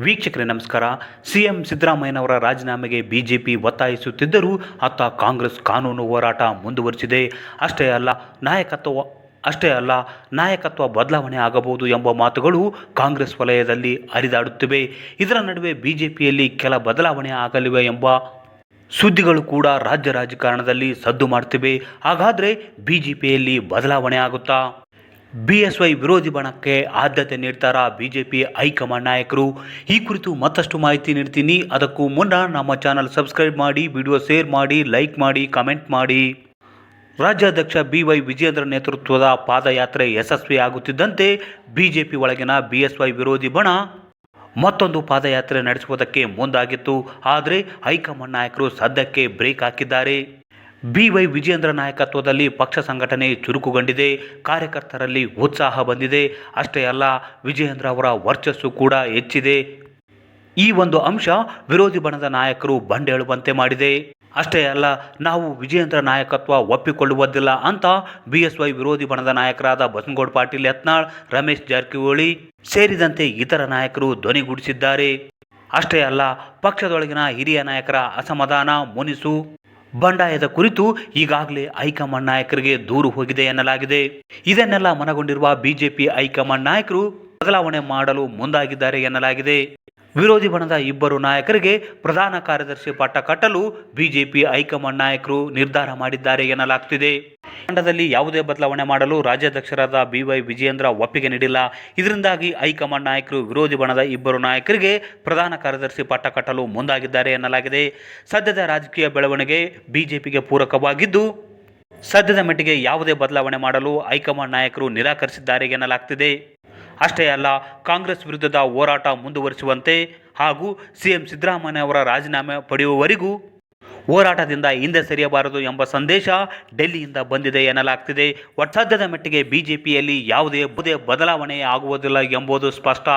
ವೀಕ್ಷಕರೇ, ನಮಸ್ಕಾರ. ಸಿಎಂ ಸಿದ್ದರಾಮಯ್ಯನವರ ರಾಜೀನಾಮೆಗೆ ಬಿಜೆಪಿ ಒತ್ತಾಯಿಸುತ್ತಿದ್ದರೂ ಅತ್ತ ಕಾಂಗ್ರೆಸ್ ಕಾನೂನು ಹೋರಾಟ ಮುಂದುವರಿಸಿದೆ. ಅಷ್ಟೇ ಅಲ್ಲ, ನಾಯಕತ್ವ, ಅಷ್ಟೇ ಅಲ್ಲ, ನಾಯಕತ್ವ ಬದಲಾವಣೆ ಆಗಬಹುದು ಎಂಬ ಮಾತುಗಳು ಕಾಂಗ್ರೆಸ್ ವಲಯದಲ್ಲಿ ಹರಿದಾಡುತ್ತಿವೆ. ಇದರ ನಡುವೆ ಬಿಜೆಪಿಯಲ್ಲಿ ಕೆಲ ಬದಲಾವಣೆ ಆಗಲಿವೆ ಎಂಬ ಸುದ್ದಿಗಳು ಕೂಡ ರಾಜ್ಯ ರಾಜಕಾರಣದಲ್ಲಿ ಸದ್ದು ಮಾಡ್ತಿವೆ. ಹಾಗಾದರೆ ಬಿಜೆಪಿಯಲ್ಲಿ ಬದಲಾವಣೆ ಆಗುತ್ತಾ? ಬಿ ಎಸ್ ವೈ ವಿರೋಧಿ ಬಣಕ್ಕೆ ಆದ್ಯತೆ ನೀಡ್ತಾರಾ ಬಿಜೆಪಿ ಹೈಕಮಾಂಡ್ ನಾಯಕರು? ಈ ಕುರಿತು ಮತ್ತಷ್ಟು ಮಾಹಿತಿ ನೀಡ್ತೀನಿ. ಅದಕ್ಕೂ ಮುನ್ನ ನಮ್ಮ ಚಾನಲ್ ಸಬ್ಸ್ಕ್ರೈಬ್ ಮಾಡಿ, ವಿಡಿಯೋ ಶೇರ್ ಮಾಡಿ, ಲೈಕ್ ಮಾಡಿ, ಕಮೆಂಟ್ ಮಾಡಿ. ರಾಜ್ಯಾಧ್ಯಕ್ಷ ಬಿ ವೈ ವಿಜೇಂದ್ರ ನೇತೃತ್ವದ ಪಾದಯಾತ್ರೆ ಯಶಸ್ವಿ ಆಗುತ್ತಿದಂತೆ ಬಿಜೆಪಿ ಒಳಗಿನ ಬಿ ಎಸ್ ವೈ ವಿರೋಧಿ ಬಣ ಮತ್ತೊಂದು ಪಾದಯಾತ್ರೆ ನಡೆಸುವುದಕ್ಕೆ ಮುಂದಾಗಿತ್ತು. ಆದರೆ ಹೈಕಮಾಂಡ್ ನಾಯಕರು ಸದ್ಯಕ್ಕೆ ಬ್ರೇಕ್ ಹಾಕಿದ್ದಾರೆ. ಬಿ ವೈ ವಿಜೇಂದ್ರ ನಾಯಕತ್ವದಲ್ಲಿ ಪಕ್ಷ ಸಂಘಟನೆ ಚುರುಕುಗೊಂಡಿದೆ, ಕಾರ್ಯಕರ್ತರಲ್ಲಿ ಉತ್ಸಾಹ ಬಂದಿದೆ. ಅಷ್ಟೇ ಅಲ್ಲ ವಿಜೇಂದ್ರ ಅವರ ವರ್ಚಸ್ಸು ಕೂಡ ಹೆಚ್ಚಿದೆ. ಈ ಒಂದು ಅಂಶ ವಿರೋಧಿ ಬಣದ ನಾಯಕರು ಬಂಡೇಳುವಂತೆ ಮಾಡಿದೆ. ಅಷ್ಟೇ ಅಲ್ಲ, ನಾವು ವಿಜಯೇಂದ್ರ ನಾಯಕತ್ವ ಒಪ್ಪಿಕೊಳ್ಳುವುದಿಲ್ಲ ಅಂತ ಬಿ ಎಸ್ ವೈ ವಿರೋಧಿ ಬಣದ ನಾಯಕರಾದ ಬಸನಗೌಡ ಪಾಟೀಲ್, ಯತ್ನಾಳ್, ರಮೇಶ್ ಜಾರಕಿಹೊಳಿ ಸೇರಿದಂತೆ ಇತರ ನಾಯಕರು ಧ್ವನಿಗೂಡಿಸಿದ್ದಾರೆ. ಅಷ್ಟೇ ಅಲ್ಲ, ಪಕ್ಷದೊಳಗಿನ ಹಿರಿಯ ನಾಯಕರ ಅಸಮಾಧಾನ, ಮುನಿಸು ಬಂಡಾಯದ ಕುರಿತು ಈಗಾಗಲೇ ಹೈಕಮಾಂಡ್ ನಾಯಕರಿಗೆ ದೂರು ಹೋಗಿದೆ ಎನ್ನಲಾಗಿದೆ. ಇದನ್ನೆಲ್ಲ ಮನಗೊಂಡಿರುವ ಬಿಜೆಪಿ ಹೈಕಮಾಂಡ್ ನಾಯಕರು ಬದಲಾವಣೆ ಮಾಡಲು ಮುಂದಾಗಿದ್ದಾರೆ ಎನ್ನಲಾಗಿದೆ. ವಿರೋಧಿ ಬಣದ ಇಬ್ಬರು ನಾಯಕರಿಗೆ ಪ್ರಧಾನ ಕಾರ್ಯದರ್ಶಿ ಪಟ್ಟ ಕಟ್ಟಲು ಬಿಜೆಪಿ ಹೈಕಮಾಂಡ್ ನಾಯಕರು ನಿರ್ಧಾರ ಮಾಡಿದ್ದಾರೆ ಎನ್ನಲಾಗ್ತಿದೆ. ತಂಡದಲ್ಲಿ ಯಾವುದೇ ಬದಲಾವಣೆ ಮಾಡಲು ರಾಜ್ಯಾಧ್ಯಕ್ಷರಾದ ಬಿವೈ ವಿಜಯೇಂದ್ರ ಒಪ್ಪಿಗೆ ನೀಡಿಲ್ಲ. ಇದರಿಂದಾಗಿ ಹೈಕಮಾಂಡ್ ನಾಯಕರು, ವಿರೋಧಿ ಬಣದ ಇಬ್ಬರು ನಾಯಕರಿಗೆ ಪ್ರಧಾನ ಕಾರ್ಯದರ್ಶಿ ಪಟ್ಟ ಕಟ್ಟಲು ಮುಂದಾಗಿದ್ದಾರೆ ಎನ್ನಲಾಗಿದೆ. ಸದ್ಯದ ರಾಜಕೀಯ ಬೆಳವಣಿಗೆ ಬಿಜೆಪಿಗೆ ಪೂರಕವಾಗಿದ್ದು, ಸದ್ಯದ ಮಟ್ಟಿಗೆ ಯಾವುದೇ ಬದಲಾವಣೆ ಮಾಡಲು ಹೈಕಮಾಂಡ್ ನಾಯಕರು ನಿರಾಕರಿಸಿದ್ದಾರೆ ಎನ್ನಲಾಗ್ತಿದೆ. ಅಷ್ಟೇ ಅಲ್ಲ, ಕಾಂಗ್ರೆಸ್ ವಿರುದ್ಧದ ಹೋರಾಟ ಮುಂದುವರಿಸುವಂತೆ ಹಾಗೂ ಸಿಎಂ ಸಿದ್ದರಾಮಯ್ಯ ಅವರ ರಾಜೀನಾಮೆ ಪಡೆಯುವವರೆಗೂ ಹೋರಾಟದಿಂದ ಹಿಂದೆ ಸರಿಯಬಾರದು ಎಂಬ ಸಂದೇಶ ಡೆಲ್ಲಿಯಿಂದ ಬಂದಿದೆ ಎನ್ನಲಾಗ್ತಿದೆ. ಒಟ್ಟಾದ್ಯದ ಮಟ್ಟಿಗೆ ಬಿಜೆಪಿಯಲ್ಲಿ ಯಾವುದೇ ಬುದೇ ಬದಲಾವಣೆ ಆಗುವುದಿಲ್ಲ ಎಂಬುದು ಸ್ಪಷ್ಟ.